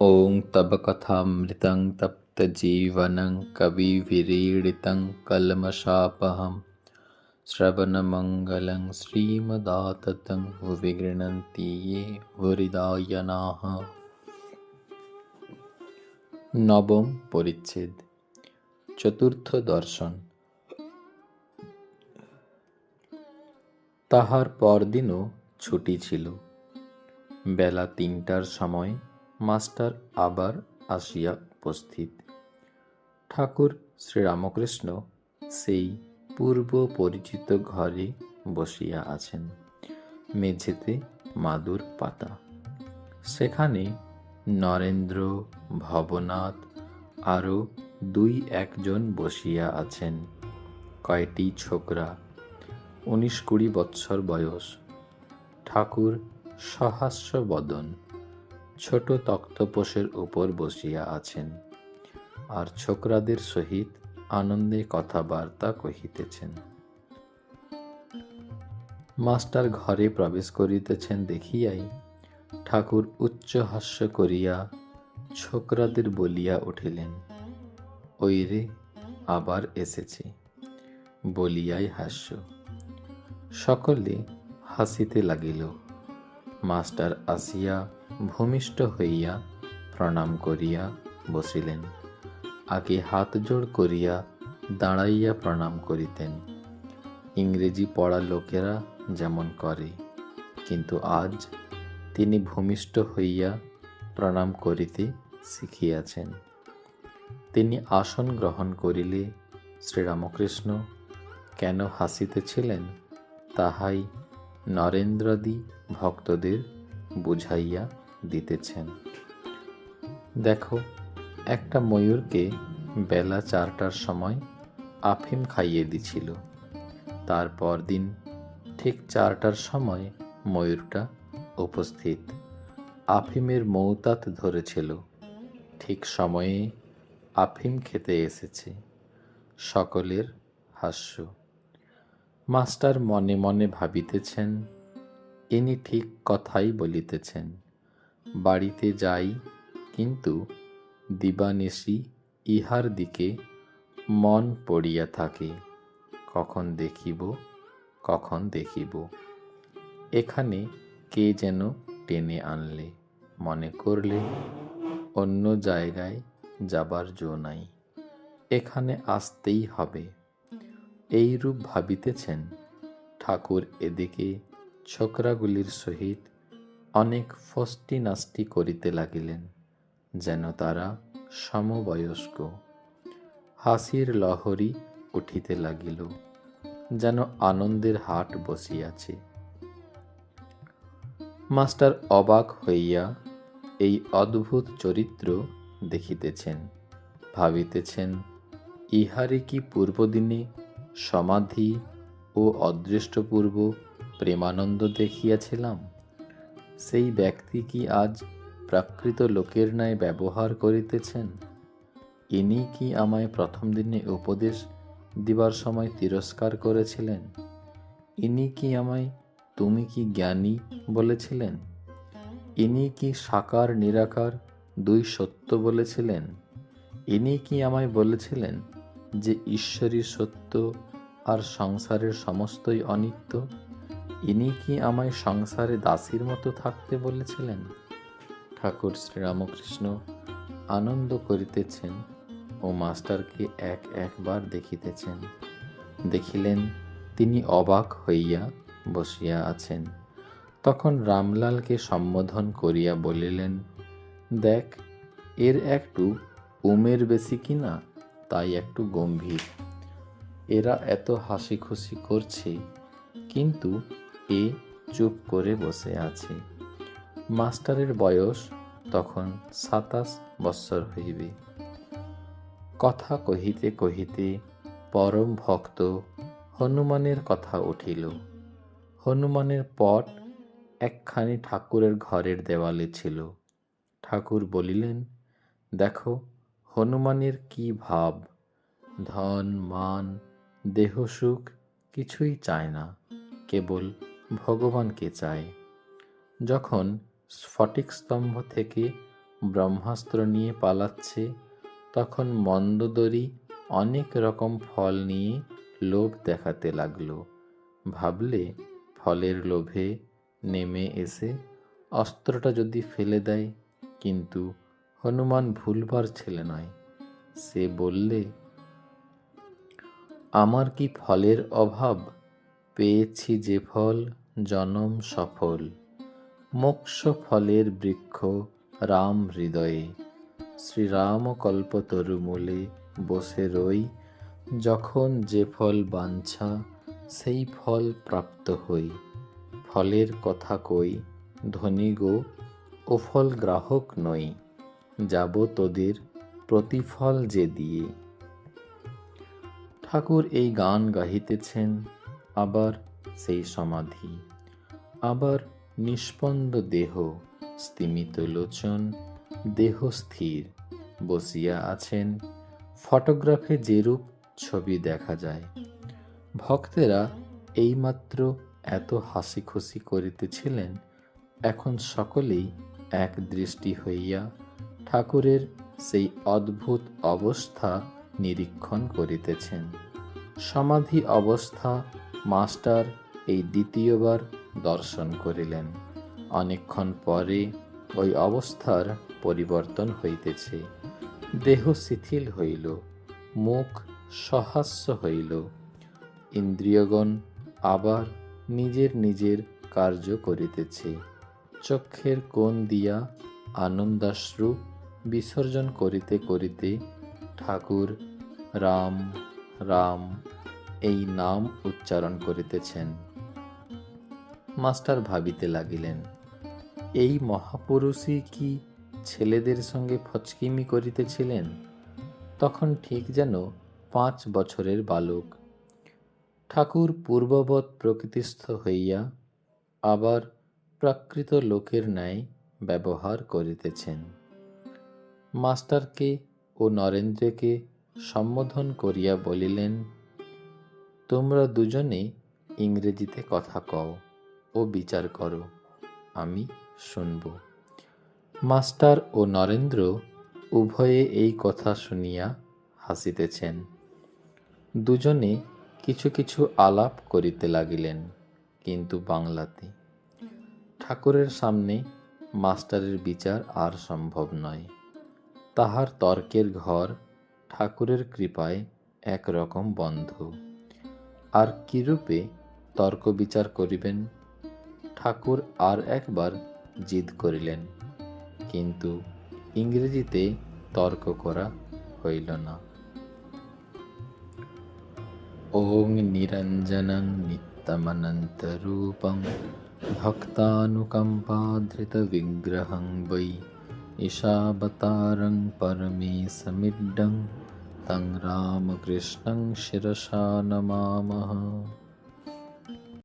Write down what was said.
ॐ तव कथामृतं तप्तजीवनं कविभिरीडितं कल्मषापहं श्रवणमङ्गलं श्रीमदाततं भुवि गृह्णन्ति ये হরিদায়নাহ নবম পরিচ্ছেদ চতুর্থ দর্শন তাহার পরদিনও ছুটি ছিল বেলা তিনটার সময় মাস্টার আবার আসিয়া উপস্থিত। ঠাকুর শ্রীরামকৃষ্ণ সেই পূর্ব পরিচিত ঘরে বসিয়া আছেন, মেঝেতে মাদুর পাতা। সেখানে নরেন্দ্র, ভবনাথ আরও দুই একজন বসিয়া আছেন। কয়টি ছোকরা? উনিশ কুড়ি বৎসর বয়স। ঠাকুর সহাস্য বদন ছোট তক্তপোষের উপর বসিয়া আছেন, আর ছোকরাদের সহিত আনন্দে কথাবার্তা কহিতেছেন। মাস্টার ঘরে প্রবেশ করিতেছেন দেখিয়াই ঠাকুর উচ্চ হাস্য করিয়া ছোকরাদের বলিয়া উঠিলেন ওই রে আবার এসেছে। বলিয়াই হাস্য। সকলে হাসিতে লাগিল। মাস্টার আসিয়া ভূমিষ্ঠ হইয়া প্রণাম করিয়া বসিলেন। আগে হাত জোড় করিয়া দাঁড়াইয়া প্রণাম করিতেন। ইংরেজি পড়া লোকেরা যেমন করে, কিন্তু আজ তিনি ভূমিষ্ঠ হইয়া প্রণাম করিতে শিখিয়াছেন। তিনি আসন গ্রহণ করিলে শ্রীরামকৃষ্ণ কেন হাসিতেছিলেন তাহাই নরেন্দ্রাদি ভক্তদের বুঝাইয়া দিতেছেন। দেখো, একটা ময়ূরকে বেলা চারটার সময় আফিম খাইয়ে দিছিল। তারপর দিন ঠিক চারটার সময় ময়ূরটা উপস্থিত। আফিমের মৌতাত ধরেছিল। ঠিক সময়ে আফিম খেতে এসেছে। সকলের হাস্য। মাস্টার মনে মনে ভাবিতেছেন, ইনি ঠিক কথাই বলিতেছেন। বাড়িতে যাই, কিন্তু দিবানিশি ইহার দিকে মন পড়িয়া থাকে। কখন দেখিব কখন দেখিব। এখানে কে যেন টেনে আনলে, মনে করলে অন্য জায়গায় যাবার জো নাই। এখানে আসতেই হবে। এইরূপ ভাবিতেছেন ঠাকুর এদিকে ছোকরাগুলির সহিত অনেক ফষ্টি নাস্তি করিতে লাগিলেন, যেন তারা সমবয়স্ক। হাসির লহরী উঠিতে লাগিল, যেন আনন্দের হাট বসিয়াছে। মাস্টার অবাক হইয়া এই অদ্ভুত চরিত্র দেখিতেছেন, ভাবিতেছেন, ইহারে কি পূর্বদিনে সমাধি ও অদৃষ্টপূর্ব প্রেমানন্দ দেখিয়াছিলাম? সেই ব্যক্তি কি আজ প্রাকৃত লোকের ন্যায় ব্যবহার করিতেছেন? ইনি কি আমায় প্রথম দিনে উপদেশ দিবার সময় তিরস্কার করেছিলেন? ইনি কি আমায় তুমি কি জ্ঞানী বলেছিলেন? ইনি কি সাকার নিরাকার দুই সত্য বলেছিলেন? ইনি কি আমায় বলেছিলেন যে ঈশ্বরী সত্য আর সংসারের সমস্তই অনিত্য? ইনি কি আমায় সংসারে দাসীর মতো থাকতে বলেছিলেন? ঠাকুর শ্রীরামকৃষ্ণ আনন্দ করিতেছেন ও মাস্টারকে এক একবার দেখিতেছেন। দেখিলেন তিনি অবাক হইয়া বসিয়া আছেন। তখন রামলালকে সম্বোধন করিয়া বলিলেন, দেখ, এর একটু উমের বেশি কিনা তাই একটু গম্ভীর। এরা এত হাসি খুশি করছে, কিন্তু এ চুপ করে বসে আছে। মাস্টারের বয়স তখন সাতাশ বৎসর হইবে। কথা কহিতে কহিতে পরম ভক্ত হনুমানের কথা উঠিল। হনুমানের পট একখানি ঠাকুরের ঘরের দেওয়ালে ছিল। ঠাকুর বলিলেন, দেখো, হনুমানের কি ভাব। ধন, মান দেহসুখ কিছুই চায় না। কেবল ভগবানকে চায়। যখন স্ফটিক স্তম্ভ থেকে ব্রহ্মাস্ত্র নিয়ে পালাচ্ছে, তখন মন্দোদরি অনেক রকম ফল নিয়ে লোভ দেখাতে লাগল। ভাবলে ফলের লোভে নেমে এসে অস্ত্রটা যদি ফেলে দেয়, কিন্তু হনুমান ভুলবার ছেলে নয়। সে বললে, আমার কি ফলের অভাব? পেয়েছি যে ফল জনম সফল। মোক্ষ ফলের বৃক্ষ রাম হৃদয়ে। শ্রীরাম কল্পতরু মূলে বসে রই। যখন যে ফল বাঞ্ছা, সেই ফল প্রাপ্ত হই। ফলের কথা কই, ধনী গো, ও ফল গ্রাহক নই। যাব তোদের প্রতিফল যে দিয়ে। ঠাকুর এই গান গাহিতেছেন, আবার সেই সমাধি। আবার নিষ্পন্দ দেহ, স্তিমিত লোচন, দেহ স্থির, বসিয়া আছেন। ফটোগ্রাফে যেরূপ ছবি দেখা যায়। ভক্তেরা এইমাত্র এত হাসি খুশি করিতেছিলেন, এখন সকলেই এক দৃষ্টি হইয়া ঠাকুরের সেই অদ্ভুত অবস্থা নিরীক্ষণ করিতেছেন। সমাধি অবস্থা মাস্টার এই দ্বিতীয়বার দর্শন করিলেন। অনেকক্ষণ পরে ওই অবস্থার পরিবর্তন হইতেছে। দেহ শিথিল হইল, মুখ সহাস্য হইল। ইন্দ্রিয়গণ আবার নিজের নিজের কার্য করিতেছে। চক্ষের কোণ দিয়া আনন্দাশ্রু বিসর্জন করিতে করিতে ঠাকুর, রাম রাম, এই নাম উচ্চারণ করিতেছেন। মাস্টার ভাবিতে লাগিলেন, এই মহাপুরুষই কি ছেলেদের সঙ্গে ফচকিমি করিতেছিলেন? তখন ঠিক যেন পাঁচ বছরের বালক। ঠাকুর পূর্ববৎ প্রকৃতিস্থ হইয়া আবার প্রাকৃত লোকের ন্যায় ব্যবহার করিতেছেন। মাস্টারকে ও নরেন্দ্রকে সম্বোধন করিয়া বলিলেন, তোমরা দুজনে ইংরেজিতে কথা কও। ও বিচার করো, আমি শুনব। মাস্টার ও নরেন্দ্র উভয়ে এই কথা শুনিয়া হাসিতেছেন। দুজনে কিছু কিছু আলাপ করিতে লাগিলেন, কিন্তু বাংলাতে। ঠাকুরের সামনে মাস্টারের বিচার আর সম্ভব নয়। তাহার তর্কের ঘর ঠাকুরের কৃপায় একরকম বন্ধ। আর কিরূপে তর্ক বিচার করিবেন? ঠাকুর আর একবার জিদ করিলেন কিন্তু ইংরেজিতে তর্ক করা হইল না ওং নিরঞ্জনং নিত্যমনন্তরূপং भक्तानुकम्पाधृतविग्रहं वै ईशावतारं परमेशमिड्डं तं रामकृष्णं शिरसा नमामः